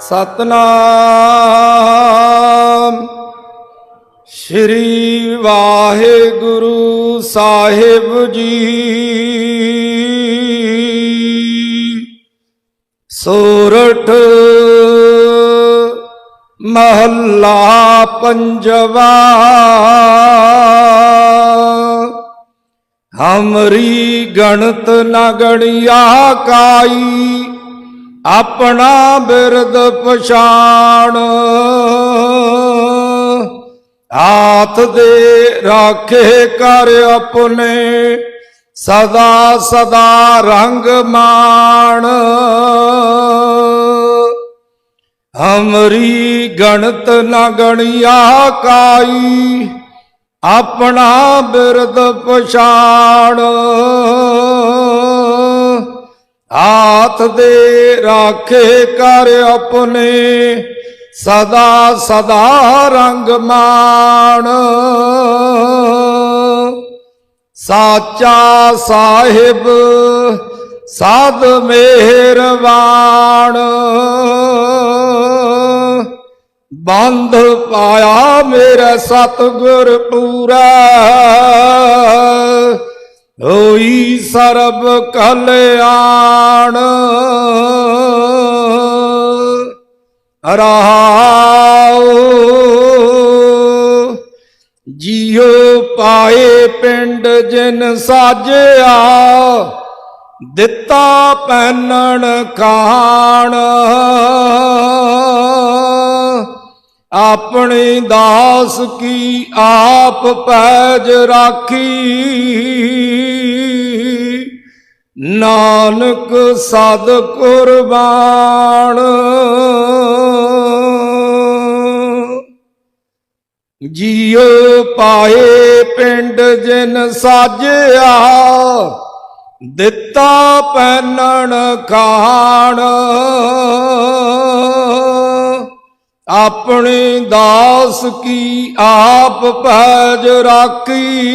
ਸਤਨਾਮ। ਸ੍ਰੀ ਵਾਹਿਗੁਰੂ ਸਾਹਿਬ ਜੀ। ਸੋਰਠ ਮਹੱਲਾ ਪੰਜਵਾ। ਹਮਰੀ ਗਣਤ ਨ ਗਣਿਆ ਕਾਈ। ਆਪਣਾ ਬਿਰਦ ਪਛਾਣ। ਹਾਥ ਦੇ ਰਾਖੇ ਕਰ ਆਪਣੇ, ਸਦਾ ਸਦਾ ਰੰਗ ਮਾਣ। ਹਮਰੀ ਗਣਤ ਨਾ ਗਣਿਆ ਕਾਈ, ਆਪਣਾ ਬਿਰਦ ਪਛਾਣ। ਹਾਥ ਦੇ ਰਾਖੇ ਕਰ ਆਪਣੇ ਸਦਾ ਸਦਾ ਰੰਗ ਮਾਣ। ਸਾਚਾ ਸਾਹਿਬ ਸਾਧ ਮਿਹਰਬਾਨ। ਬੰਧ ਪਾਇਆ ਮੇਰਾ ਸਤਗੁਰ ਪੂਰਾ। ਹੋਈ ਸਰਬ ਕਲਿਆਣ। ਰਹਾਉ ਜੀਉ ਪਾਏ ਪਿੰਡ ਜਿਨ ਸਾਜਿਆ, ਦਿੱਤਾ ਪੈਨਣ ਖਾਣ। ਆਪਣੀ ਦਾਸ ਕੀ ਆਪ ਪੈਜ ਰਾਖੀ। ਨਾਨਕ ਸਦ ਕੁਰਬਾਨ। ਜੀਉ ਪਾਏ ਪਿੰਡ ਜਿਨ ਸਾਜਿਆ, ਦਿੱਤਾ ਪੈਨਣ ਖਾਣ। ਆਪਣੀ ਦਾਸ ਕੀ ਆਪ ਪੈਜ ਰਾਖੀ।